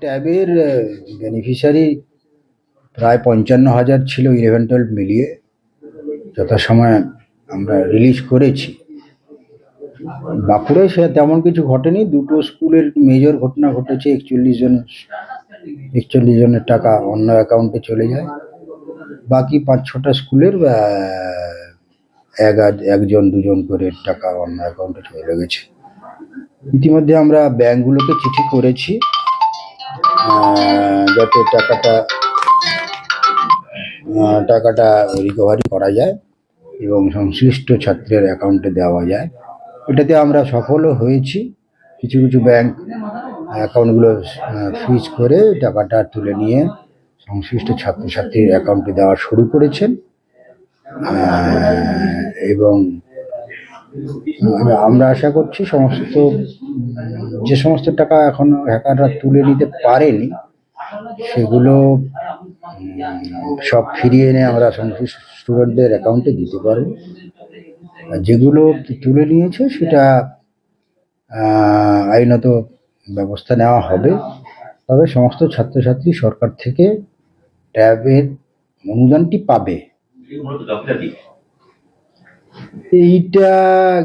ট্যাবের বেনিফিশিয়ারি প্রায় পঞ্চান্ন হাজার ছিল ইলেভেন টুয়েলভ মিলিয়ে। যথাসময়ে আমরা রিলিজ করেছি। বাঁকুড়ায় সে তেমন কিছু ঘটেনি। দুটো স্কুলের মেজর ঘটনা ঘটেছে। একচল্লিশ জন, একচল্লিশ জনের টাকা অন্য অ্যাকাউন্টে চলে যায়। বাকি পাঁচ ছটা স্কুলের এক একজন, দুজন করে টাকা অন্য অ্যাকাউন্টে চলে গেছে। ইতিমধ্যে আমরা ব্যাংকগুলোকে চিঠি করেছি। যাতে টাকাটা টাকাটা রিকভারি করা যায় এবং সংশ্লিষ্ট ছাত্রের অ্যাকাউন্টে দেওয়া যায়। এটাতে আমরা সফলও হয়েছি। কিছু কিছু ব্যাংক অ্যাকাউন্টগুলো ফ্রিজ করে টাকাটা তুলে নিয়ে সংশ্লিষ্ট ছাত্রছাত্রীর অ্যাকাউন্টে দেওয়া শুরু করেছেন। এবং আমরা- আশা করছি সমস্ত, যে সমস্ত টাকা এখনও হ্যাকাররা তুলে নিতে পারেনি, সেগুলো সব ফিরিয়ে এনে আমরা সংশ্লিষ্ট স্টুডেন্টদের অ্যাকাউন্টে দিতে পারব। যেগুলো তুলে নিয়েছে সেটা আইনত ব্যবস্থা নেওয়া হবে। তবে সমস্ত ছাত্রছাত্রী সরকার থেকে ট্যাবের অনুদানটি পাবে। এইটা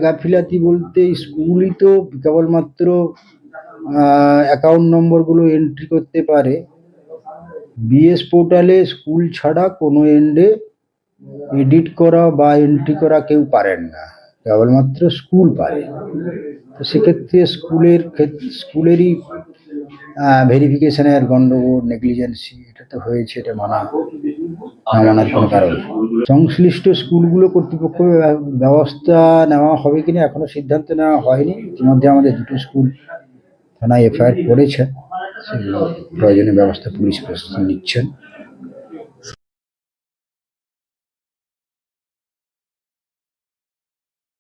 গাফিলাতি বলতে স্কুলই তো কেবলমাত্র অ্যাকাউন্ট নম্বরগুলো এন্ট্রি করতে পারে। বিএস পোর্টালে স্কুল ছাড়া কোনো এন্ডে এডিট করা বা এন্ট্রি করা কেউ পারেন না। কেবলমাত্র স্কুল পারে। তো সেক্ষেত্রে স্কুলের স্কুলেরই ভেরিফিকেশনের গণ্ডগোল নেগলিজেন্সি এটা তো হয়েছে, এটা মানা। না মানার কোনো কারণ। সংশ্লিষ্ট স্কুলগুলো কর্তৃপক্ষ ব্য- ব্যবস্থা নেওয়া হবে কিনা এখনও সিদ্ধান্ত নেওয়া হয়নি। ইতিমধ্যে আমাদের দুটো স্কুল থানায় এফআইআর করেছে। সেগুলো প্রয়োজনীয় ব্যবস্থা পুলিশ প্রশাসন নিচ্ছেন।